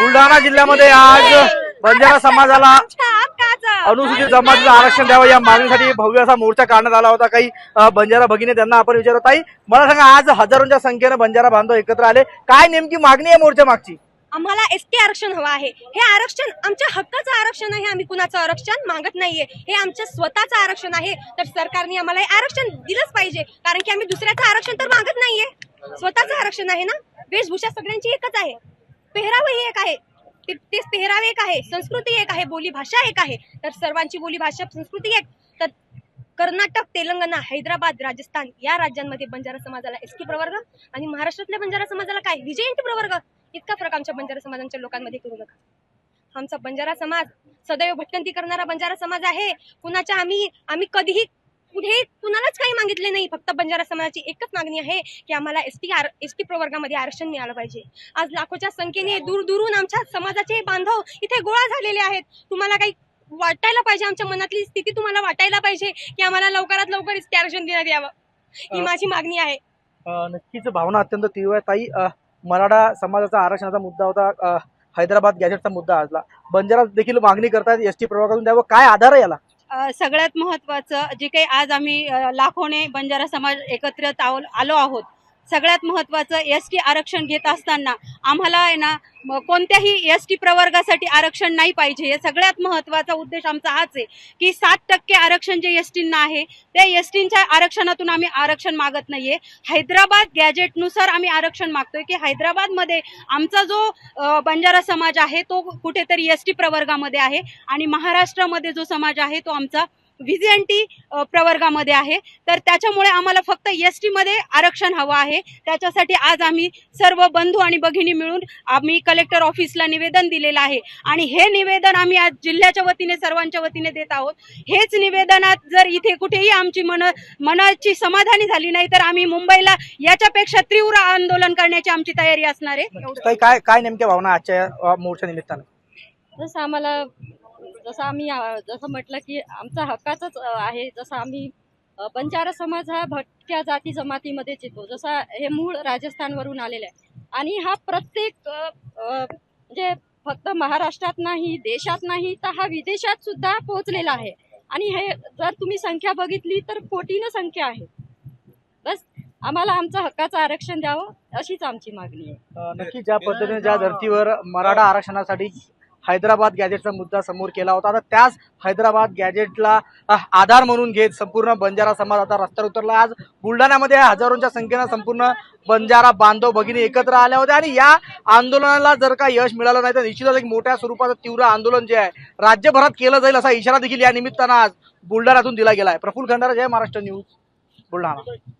बुलढाणा जिल्ह्यामध्ये आज बंजारा समाजाला अनुसूचित जमातीचं आरक्षण द्यावं या मागणीसाठी भव्य असा मोर्चा काढण्यात आला होता. काही बंजारा भगिनी त्यांना आपण विचारत आई मला सांगा आज हजारोंच्या संख्येनं बंजारा बांधव एकत्र आले. काय नेमकी मागणी आहे मोर्चा मागची? आम्हाला एसटी आरक्षण हवं आहे. हे आरक्षण आमच्या हक्काचं आरक्षण आहे. आम्ही कुणाचं आरक्षण मागत नाहीये. हे आमचं स्वतःचं आरक्षण आहे. तर सरकारने आम्हाला हे आरक्षण दिलंच पाहिजे. कारण की आम्ही दुसऱ्याचं आरक्षण तर मागत नाहीये. स्वतःचं आरक्षण आहे ना? वेशभूषा सगळ्यांची एकच आहे. पेहरावही एक आहे. ते- तेच पेहराव एक आहे. संस्कृती एक आहे. बोली भाषा एक आहे. तर सर्वांची बोली भाषा संस्कृती एक. तर कर्नाटक तेलंगणा हैदराबाद राजस्थान या राज्यांमध्ये बंजारा समाजाला एस टी प्रवर्ग आणि महाराष्ट्रातल्या बंजारा समाजाला काय? विजयंती प्रवर्ग. इतका फरक आमच्या बंजारा समाजांच्या लोकांमध्ये करू नका. आमचा बंजारा समाज सदैव भटकंती करणारा बंजारा समाज आहे. कुणाच्या आम्ही आम्ही कधीही कुठेही कुणालाच काही मागितले नाही. फक्त बंजारा समाजाची एकच मागणी आहे की आम्हाला S T R S T प्रवर्गामध्ये आरक्षण मिळालं पाहिजे. आज लाखोच्या संख्येने दूर दूरून आमच्या समाजाचे बांधव इथे गोळा झालेले आहेत. तुम्हाला काही वाटायला पाहिजे आमच्या मनातली स्थिती तुम्हाला वाटायला पाहिजे की आम्हाला लवकरात लवकर एस टी आरक्षण देण्यात यावं? ही माझी मागणी आहे. नक्कीच भावना अत्यंत तीव्र आहे. ताई मराठा समाजाचा आरक्षणाचा मुद्दा होता. हैदराबाद गॅजेटचा मुद्दा आजला. बंजारा देखील मागणी करतात एस टी प्रवर्गातून. द्यावं काय आधार आहे याला? सगळ्यात महत्त्वाचं जे काही आज आम्ही लाखोने बंजारा समाज एकत्रित आलो आहोत सगळ्यात महत्त्वाचं एस टी आरक्षण घेत असताना आम्हाला आहे ना कोणत्याही एस टी प्रवर्गासाठी आरक्षण नाही पाहिजे. हे सगळ्यात महत्त्वाचा उद्देश आमचा हाच आहे की सात टक्के आरक्षण जे एस टींना आहे त्या एस टींच्या आरक्षणातून आम्ही आरक्षण मागत नाहीये. हैदराबाद गॅजेटनुसार आम्ही आरक्षण मागतोय की हैदराबादमध्ये आमचा जो बंजारा समाज आहे तो कुठेतरी एस टी प्रवर्गामध्ये आहे आणि महाराष्ट्रामध्ये जो समाज आहे तो आमचा व्हिजेंटी प्रवर्गामध्ये आहे. तर त्याच्यामुळे आम्हाला फक्त एसमध्ये आरक्षण हवं आहे. त्याच्यासाठी आज आम्ही सर्व बंधू आणि भगिनी मिळून आम्ही कलेक्टर ऑफिसला निवेदन दिलेलं आहे. आणि हे निवेदन आम्ही आज जिल्ह्याच्या वतीने सर्वांच्या वतीने देत आहोत. हेच निवेदनात जर इथे कुठेही आमची मन मनाची समाधानी झाली नाही तर आम्ही मुंबईला याच्यापेक्षा तीव्र आंदोलन करण्याची आमची तयारी असणार आहे. काय काय नेमक्या भावना आजच्या मोर्चा निमित्तानं? जसं आम्हाला जसं आम्ही जसं म्हटलं की आमचा हक्काचंच आहे. जसं आम्ही बंजारा समाज हा भटक्या जाती जमातीमध्येच येतो जसा हे मूळ राजस्थानवरून आलेला आहे. आणि हा प्रत्येक म्हणजे फक्त महाराष्ट्रात नाही देशात नाही तर हा विदेशात सुद्धा पोहोचलेला आहे. आणि हे जर तुम्ही संख्या बघितली तर कोटीनं संख्या आहे. बस आम्हाला आमचं हक्काचं आरक्षण द्यावं अशीच आमची मागणी आहे. नक्की ज्या पद्धतीने ज्या धर्तीवर मराठा आरक्षणासाठी हैदराबाद गॅजेटचा मुद्दा समोर केला होता. आता त्याच हैदराबाद गॅजेटला आधार म्हणून घेत संपूर्ण बंजारा समाज आता रस्त्यावर उतरला. आज बुलढाण्यामध्ये हजारोंच्या संख्येनं संपूर्ण बंजारा बांधव भगिनी एकत्र आल्या होत्या आणि या आंदोलनाला जर का यश मिळालं नाही तर निश्चितच एक मोठ्या स्वरूपाचं तीव्र आंदोलन जे आहे राज्यभरात केलं जाईल असा इशारा देखील या निमित्तानं आज बुलढाण्यातून दिला गेला आहे प्रफुल्ल खंडारा जय महाराष्ट्र न्यूज बुलढाणा.